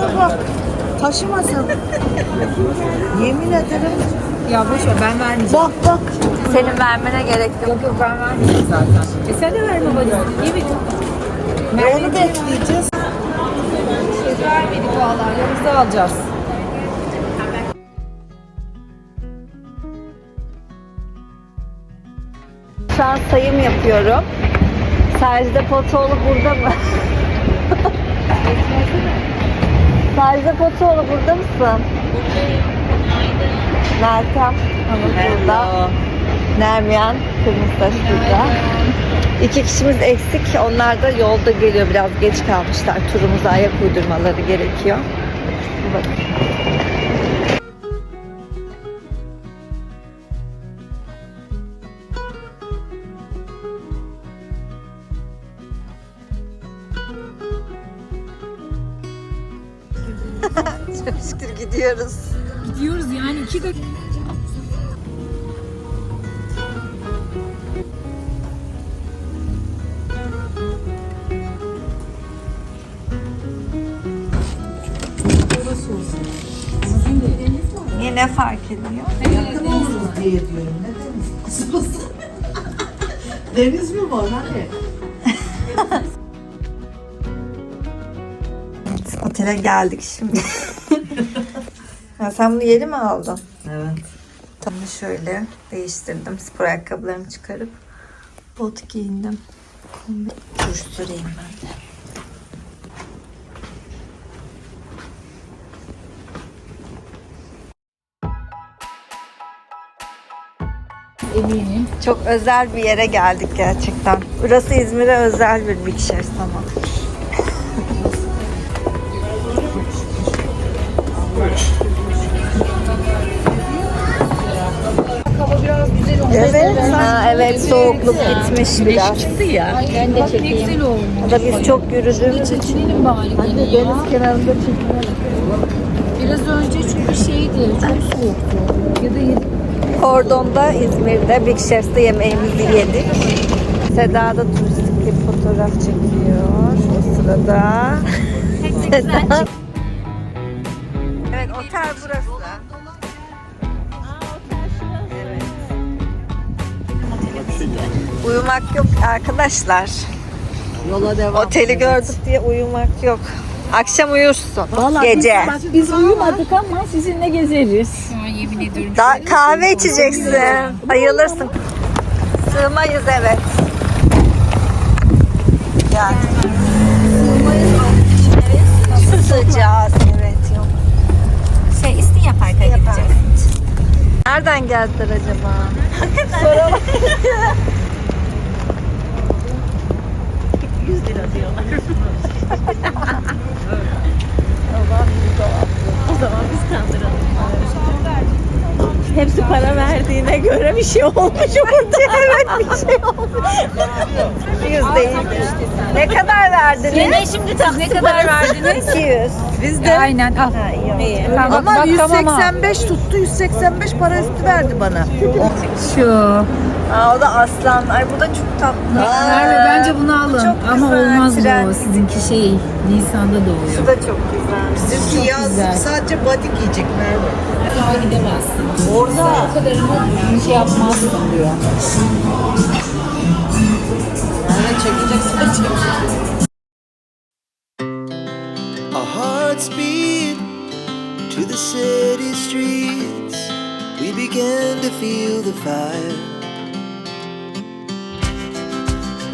Bak. Taşımasın. Yemin ederim. Ya boş ver ben vermeyeceğim. Bak bak. Senin vermene gerek yok. Yok yok ben vermeyeceğim zaten. E sen de verme valizini. İyi mi? E, onu bekleyeceğiz. Şey vermedik valla. Yanımızda alacağız. Şu an sayım yapıyorum. Sacide Potoğlu burada mı? Sacide Potoğlu burada mısın? Meltem Hanım burada. Nermiyan kırmızı saç burada. İki kişimiz eksik. Onlar da yolda geliyor. Biraz geç kalmışlar. Turumuza ayak uydurmaları gerekiyor. Bakın. Gidiyoruz. Gidiyoruz yani iki dakika. Niye ne fark ediyor? Yakın oluruz diye diyorum. Ne deniz? Deniz mi var hani? Otele geldik şimdi. ha, sen bunu yeni mi aldın? Evet. Tamam şöyle değiştirdim. Spor ayakkabılarımı çıkarıp bot giyindim. Kombi süreyim ben de. Eminim. Çok özel bir yere geldik gerçekten. Burası İzmir'e özel bir Big Chef ama. Hava Evet, ha, evet soğukluk gitmiş biraz. çıktı ya. Ben de olmuş. O da biz çok yürüdüğümüz için. Çekinelim bari. Hadi Deniz kenarında çekinelim. Biraz önce çünkü şeydi, çok soğuktu. Ya da. Kordon'da İzmir'de Big Chef'te yemeğimizi yedik. Seda da turistik bir fotoğraf çekiyor o sırada. Seda. Evet otel burası. Uyumak yok arkadaşlar. Yola devam. Oteli gördük diye uyumak yok. Akşam uyursun. Gece. Biz, biz uyumadık ama sizinle gezeriz. Yemin ediyorum. Da kahve içeceksin. Bayılırsın. Sığmayız evet. Yani. Sığmayız. Sığacağız evet yok. Şey İstinye Park'a gideceğiz. Nereden geldiler acaba? Hepsi para verdiğine göre bir şey olmuş orada. evet bir şey olmuş. Yüz değil. Ne kadar verdiniz? Yine şimdi tak ne kadar verdiniz? 200. Biz de Aynen al. Ha, iyi. Tamam, ama bak, tamam, al. 185 tuttu. 185 para üstü verdi bana. Şu. Aa, o da aslan. Ay bu da çok tatlı. Merve bence bunu alın. Çok Ama güzel, olmaz tren. bu. Sizinki şey Nisan'da Bu doğuyor. da çok güzel. Bizimki yaz güzel. sadece body giyecek Merve. Daha gidemezsin. Orada O kadarını şey yapmazsın diyor. Merve çekeceksin. Our hearts beat to the city streets. We began to feel the fire.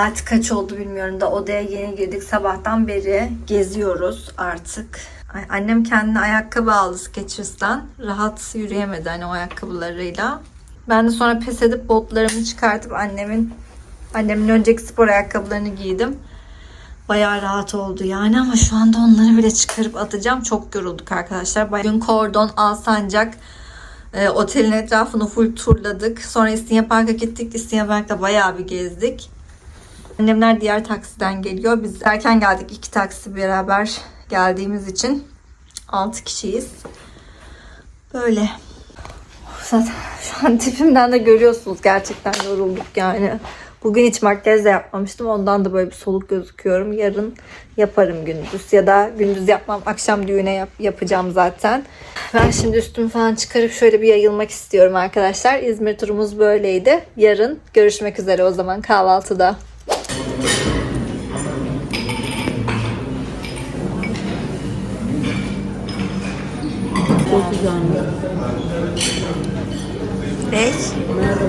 saat kaç oldu bilmiyorum da odaya yeni girdik. Sabahtan beri geziyoruz artık. Annem kendine ayakkabı aldı Skechers'tan. Rahat yürüyemedi hani o ayakkabılarıyla. Ben de sonra pes edip botlarımı çıkartıp annemin annemin önceki spor ayakkabılarını giydim. Bayağı rahat oldu yani ama şu anda onları bile çıkarıp atacağım. Çok yorulduk arkadaşlar. Bugün Kordon, Alsancak e, otelin etrafını full turladık. Sonra İstinye Park'a gittik. İstinye Park'ta bayağı bir gezdik. Annemler diğer taksiden geliyor. Biz erken geldik. iki taksi beraber geldiğimiz için 6 kişiyiz. Böyle. Zaten şu an tipimden de görüyorsunuz. Gerçekten yorulduk yani. Bugün hiç makyaj da yapmamıştım. Ondan da böyle bir soluk gözüküyorum. Yarın yaparım gündüz. Ya da gündüz yapmam. Akşam düğüne yap- yapacağım zaten. Ben şimdi üstümü falan çıkarıp şöyle bir yayılmak istiyorum arkadaşlar. İzmir turumuz böyleydi. Yarın görüşmek üzere o zaman kahvaltıda. Çok güzel. Ne?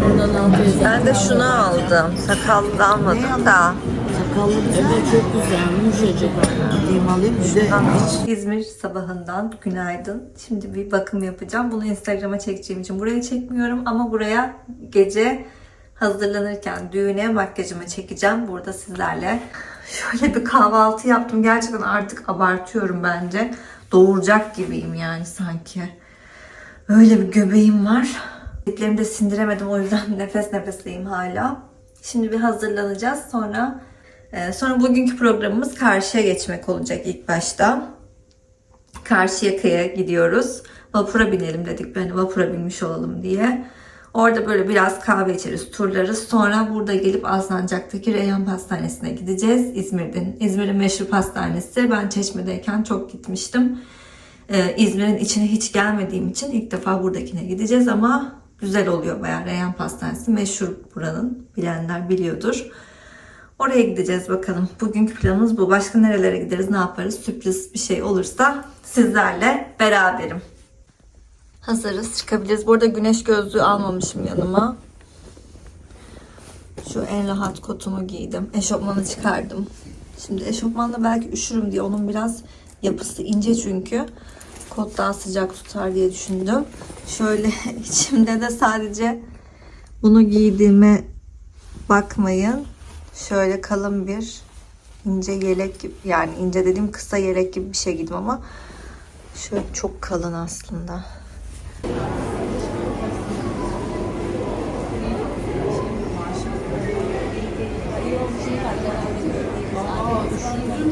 Bundan 600 Ben de şunu aldım. Sakallı almadım da. Sakallı evet çok güzel. Yumuşacık. Gideyim alayım bir de İzmir sabahından günaydın. Şimdi bir bakım yapacağım. Bunu Instagram'a çekeceğim için buraya çekmiyorum ama buraya gece hazırlanırken düğüne makyajımı çekeceğim burada sizlerle. Şöyle bir kahvaltı yaptım. Gerçekten artık abartıyorum bence. Doğuracak gibiyim yani sanki. Öyle bir göbeğim var. Diklerimi de sindiremedim o yüzden nefes nefeseyim hala. Şimdi bir hazırlanacağız. Sonra e, sonra bugünkü programımız karşıya geçmek olacak ilk başta. Karşıyaka'ya gidiyoruz. Vapura binelim dedik. Ben vapura binmiş olalım diye. Orada böyle biraz kahve içeriz, turlarız. Sonra burada gelip Alsancak'taki Reyhan Pastanesi'ne gideceğiz. İzmir'den. İzmir'in meşhur pastanesi. Ben Çeşme'deyken çok gitmiştim. Ee, İzmir'in içine hiç gelmediğim için ilk defa buradakine gideceğiz ama güzel oluyor bayağı. Reyhan Pastanesi meşhur buranın. Bilenler biliyordur. Oraya gideceğiz bakalım. Bugünkü planımız bu. Başka nerelere gideriz, ne yaparız? Sürpriz bir şey olursa sizlerle beraberim. Hazırız, çıkabiliriz. Burada güneş gözlüğü almamışım yanıma. Şu en rahat kotumu giydim. Eşofmanı çıkardım. Şimdi eşofmanla belki üşürüm diye onun biraz yapısı ince çünkü. Kot daha sıcak tutar diye düşündüm. Şöyle içimde de sadece bunu giydiğime bakmayın. Şöyle kalın bir ince yelek gibi yani ince dediğim kısa yelek gibi bir şey giydim ama şöyle çok kalın aslında.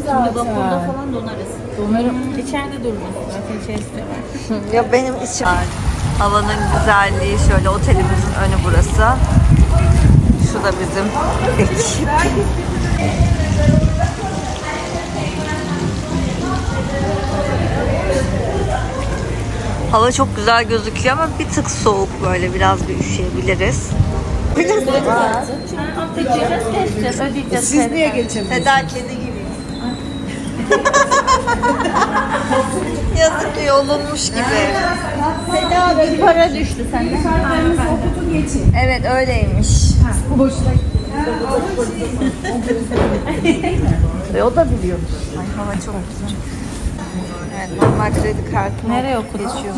Şimdi vapurda falan donarız. Donarım. İçeride durmaz. Zaten içerisinde var. Ya benim içim havanın güzelliği şöyle otelimizin önü burası. Şu da bizim ekip. Hava çok güzel gözüküyor ama bir tık soğuk böyle biraz bir üşüyebiliriz. Keseceğiz, ödeyeceğiz. Siz niye geçemiyorsunuz? Seda kedi gibi. Yazık yolunmuş gibi. Seda bir para düştü senden. Evet öyleymiş. E, o da biliyor. Ay hava çok güzel. Evet normal kredi kartı. Nereye okutuşuyor?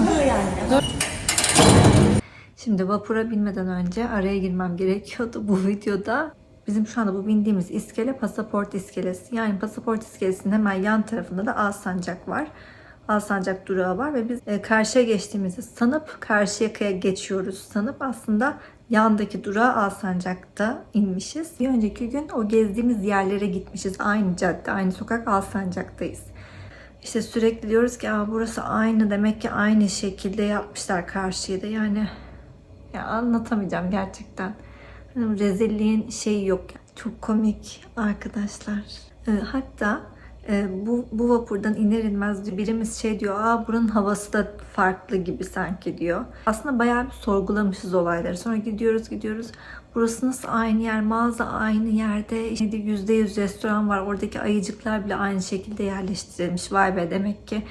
Şimdi vapura binmeden önce araya girmem gerekiyordu bu videoda. Bizim şu anda bu bindiğimiz iskele pasaport iskelesi. Yani pasaport iskelesinin hemen yan tarafında da Alsancak var. Alsancak durağı var ve biz e, karşıya geçtiğimizi sanıp Karşıyaka'ya geçiyoruz sanıp aslında yandaki durağa Alsancak'ta inmişiz. Bir önceki gün o gezdiğimiz yerlere gitmişiz. Aynı cadde, aynı sokak Alsancak'tayız. İşte sürekli diyoruz ki Aa, burası aynı demek ki aynı şekilde yapmışlar karşıya da yani ya anlatamayacağım gerçekten. Hani rezilliğin şeyi yok. Çok komik arkadaşlar. Ee, hatta e, bu, bu vapurdan iner inmez birimiz şey diyor. Aa buranın havası da farklı gibi sanki diyor. Aslında bayağı bir sorgulamışız olayları. Sonra gidiyoruz gidiyoruz. Burası nasıl aynı yer? Mağaza aynı yerde. İşte %100 restoran var. Oradaki ayıcıklar bile aynı şekilde yerleştirilmiş. Vay be demek ki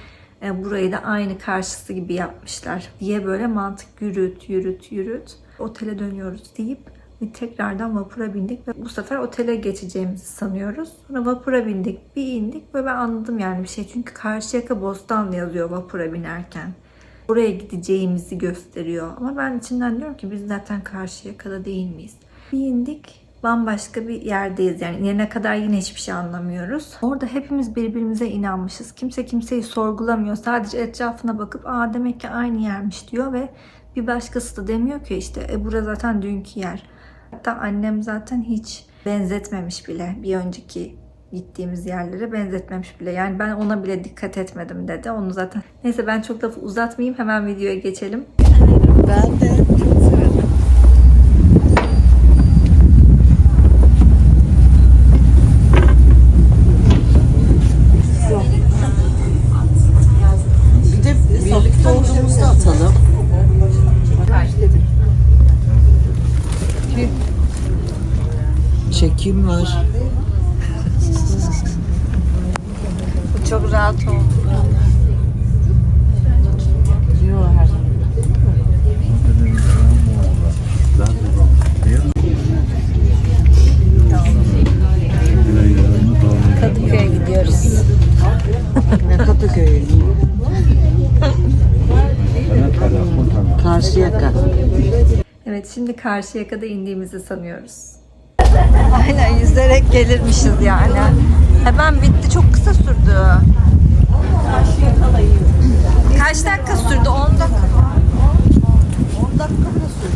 e, burayı da aynı karşısı gibi yapmışlar diye böyle mantık yürüt yürüt yürüt otele dönüyoruz deyip tekrardan vapura bindik ve bu sefer otele geçeceğimizi sanıyoruz. Sonra vapura bindik, bir indik ve ben anladım yani bir şey. Çünkü Karşıyaka Bostanlı yazıyor vapura binerken. Buraya gideceğimizi gösteriyor. Ama ben içimden diyorum ki biz zaten Karşıyaka'da değil miyiz? Bir indik, bambaşka bir yerdeyiz. Yani yerine kadar yine hiçbir şey anlamıyoruz. Orada hepimiz birbirimize inanmışız. Kimse kimseyi sorgulamıyor. Sadece etrafına bakıp aa demek ki aynı yermiş diyor ve bir başkası da demiyor ki işte e bura zaten dünkü yer. Hatta annem zaten hiç benzetmemiş bile bir önceki gittiğimiz yerlere benzetmemiş bile. Yani ben ona bile dikkat etmedim dedi. Onu zaten. Neyse ben çok lafı uzatmayayım. Hemen videoya geçelim. Ben de Kadıköy'ü? Karşıyaka. Evet şimdi Karşıyaka'da indiğimizi sanıyoruz. Aynen yüzerek gelirmişiz yani. Hemen bitti. Çok kısa sürdü. Kaç dakika sürdü? 10 dakika. 10 dakika mı sürdü?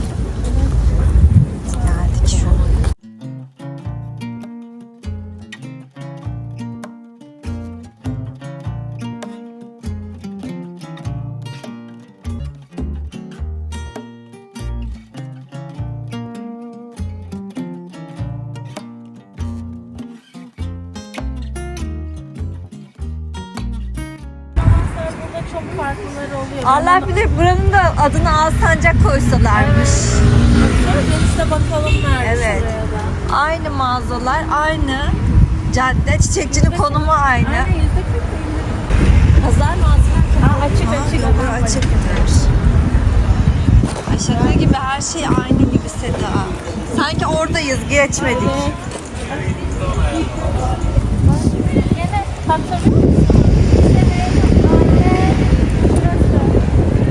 Çok farklıları oluyor. Allah bilir buranın da adını Alsancak koysalarmış. Sonra denize bakalım nerede Evet. da. Aynı mağazalar, aynı cadde, çiçekçinin konumu aynı. Aynen yüzde. Pazar mağazası. Aa, açık açık. Doğru açıkmış. Ay şaka gibi her şey aynı gibi Seda. Sanki oradayız, geçmedik. Yine tatlı.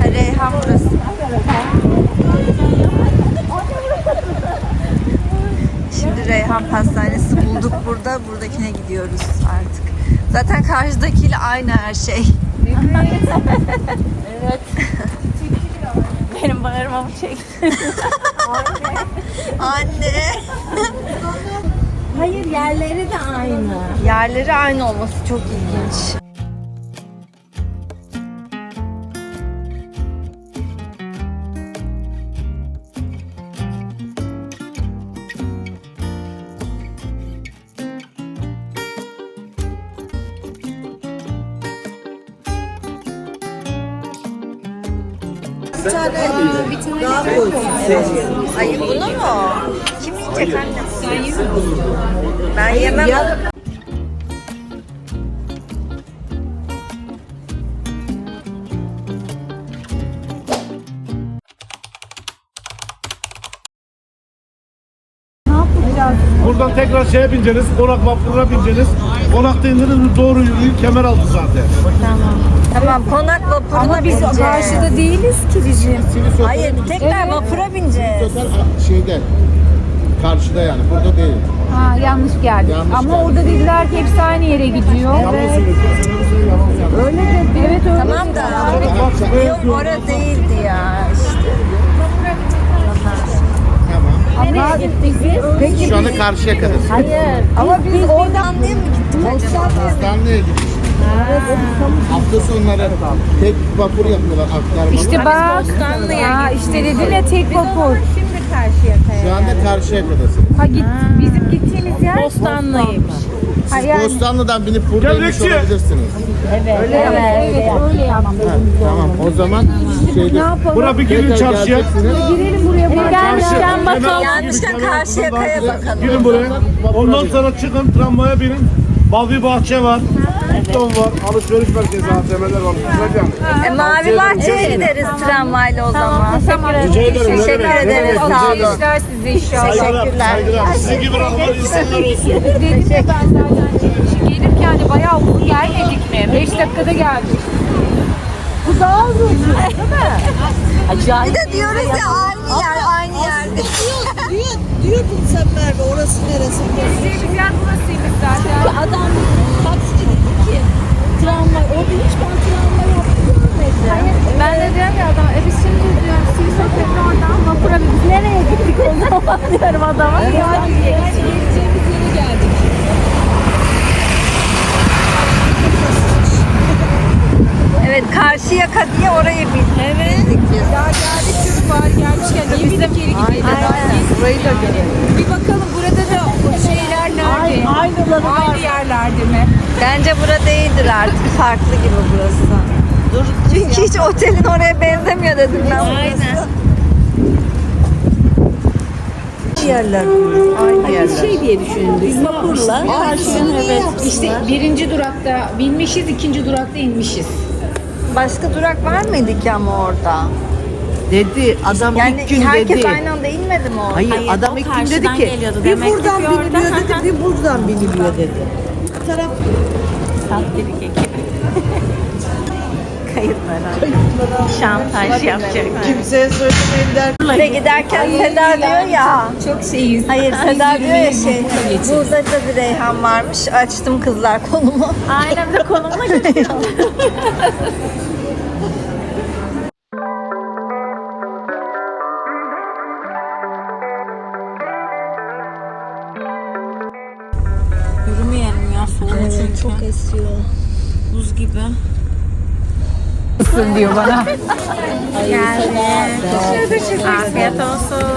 Ha, Reyhan burası. Reyhan Pastanesi bulduk burada. Buradakine gidiyoruz artık. Zaten karşıdakiyle aynı her şey. Evet. Benim bağırmamı çek. Anne. Hayır yerleri de aynı. Yerleri aynı olması çok ilginç. Bir tane daha koysun. Ay bunu mu? Kim yiyecek anne? Ben yemem. Buradan tekrar şeye bineceğiniz, konak vapuruna bineceğiniz. Konakta indiniz mi doğru yürüyün, kemer altı zaten. Tamam konak vapuruna bineceğiz. Karşıda değiliz ki bizim. Hayır tekrar vapura bineceğiz. şeyde karşıda yani burada değil. Ha, yanlış geldik. Yanlış Ama geldik. orada dediler ki hepsi aynı yere gidiyor. Yalan söylüyorsun. Sen öyle de evet öyle. Tamam da Bak şuraya yok orada değildi ya işte. Tamam. Ama peki Şu anda karşıya kadar. hayır. Ama biz oradan diye mi gittik acaba? Hastaneye gitmiş. Hafta sonları tek vapur yapıyorlar aktarmalı. İşte bak. Ha, işte dedin ya tek vapur. Şimdi karşıya Şu anda karşıya kadasın. Ha git bizim gittiğimiz yer. Bostanlıymış. Siz Bostanlı'dan binip burada inmiş olabilirsiniz. evet, evet, öyle yaptık. Ha, tamam o zaman şeyde Ne yapalım? Bura bir girin çarşıya. Girelim buraya. Bak. gelmişken bakalım. Yanlışlıkla karşıya kaya bakalım. Girin buraya. Ondan sonra çıkın tramvaya binin. Mavi bahçe var. Hilton var. Alışveriş merkezi ATM'ler var. Güzelce. E, Mavi Bahçe'ye gideriz tramvayla o zaman. Rica ederim. ne Teşekkür demek, ne ederiz, demek, sağ olun. ederim. İşler size inşallah. Saygılar, Teşekkürler. saygılar. Sizin gibi rahman insanlar olsun. Dedim ya ben zaten gelirken hani bayağı uzun gelmedik mi? 5 dakikada geldik. Bu daha uzun değil mi? Acayip. Bir de diyoruz ya aynı yer aynı yer. Diyor, diyordun sen Merve orası neresi? Gezeceğimiz yer burasıymış zaten. Adam taksici dedi ki tramvay. Orada hiç ben tramvay yaptı görmedim. Ben de diyorum ya adam, e biz şimdi diyorum Sivas'a tekrar oradan vapura biz nereye gittik o zaman diyorum adama. Yani, yani geleceğimiz yere geldik. Evet karşı yaka diye orayı bildik. Evet. Ya geldik çocuk var gelmişken niye bir geri gidelim? Burayı da görelim. Bir bakalım burada da o şeyler nerede? Aynıları var. Aynı yerlerde mi? Bence bura değildir artık. Farklı gibi burası. Dur. Çünkü hiç otelin oraya benzemiyor dedim ben. Aynen. yerler. Aynı yerler. Şey diye düşündük. Vapurla. Karşısını evet. İşte birinci durakta binmişiz, ikinci durakta inmişiz. Başka durak var mıydı ki ama orada? Dedi adam Yani ilk gün herkes dedi. aynı anda inmedi mi orada? Hayır, Hayır, adam o ilk gün dedi karşıdan ki geliyordu bir demek ki buradan bir orada. biniliyor dedi bir buradan biniliyor dedi. Bir taraf Sahte bir ekip. Kayıtlara. Şantaj yapacak. kimseye söylemeyin der. Ve giderken Seda diyor ya. Çok şeyiz. Hayır Seda diyor ya şey. geçin. Burada da bir Reyhan varmış. Açtım kızlar konumu. Aynen de konumuna geçiyor. Yürümeyelim ya soğuk çünkü. Çok esiyor. Buz gibi. Diyor bana. Afiyet olsun.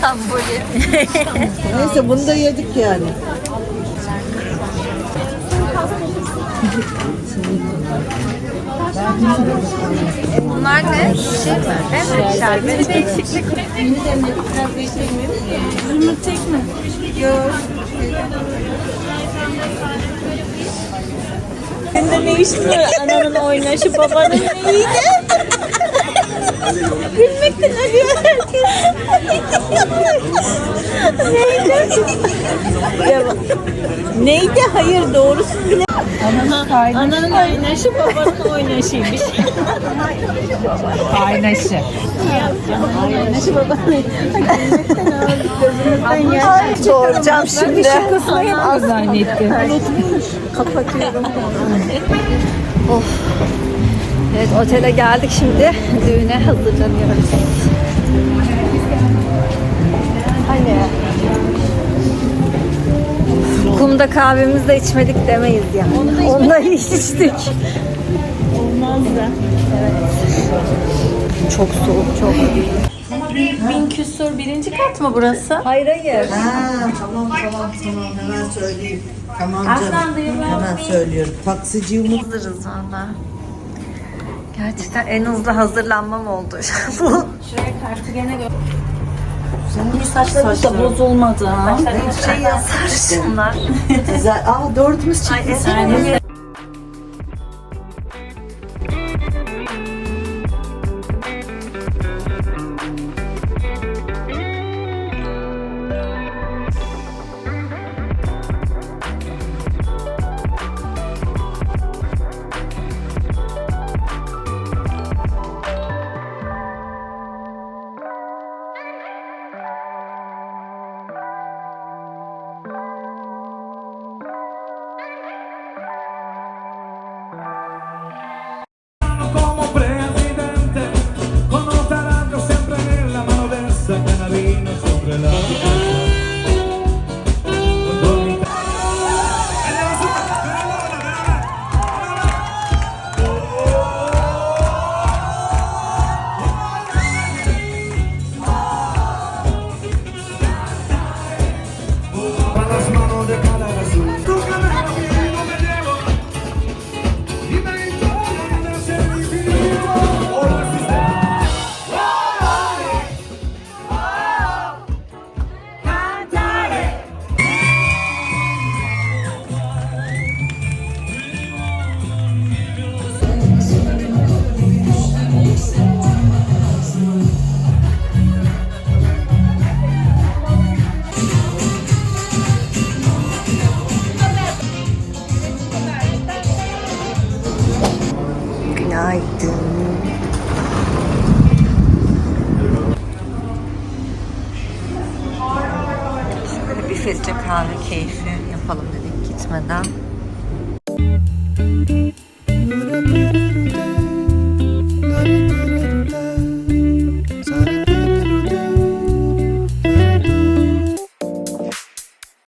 Şamboli. Neyse bunu da yedik yani. Bunlar ne? Şey mi? Evet, şerbet. Senin ne işin var? Ananın oynaşı, babanın neydi? Gülmekten ölüyor herkes. Neydi? Ya, neydi? Hayır doğrusu bile. Ananın, ananın oynaşı, babanın oynaşıymış. Kaynaşı. Oynaşı, babanın Gözümüzden yaş. Doğuracağım şimdi. Şakasına yapıyor zannettim. Kapatıyorum. Evet otele geldik şimdi. Düğüne hazırlanıyoruz. Hani kumda kahvemizi de içmedik demeyiz yani. Onları içtik. Olmaz da. Çok soğuk çok. Bin küsur birinci kat mı burası? Hayır hayır. Ha tamam tamam tamam hemen söyleyeyim. Tamam Aslan canım. duyuyor Hemen söylüyorum. Taksiciyi unut. Hazırız valla. Gerçekten en hızlı hazırlanmam oldu. Bu Şuraya kartı gene gör. Senin saçların da bozulmadı ha. şey sarışınlar. Güzel. Aa dördümüz çıktı. Yani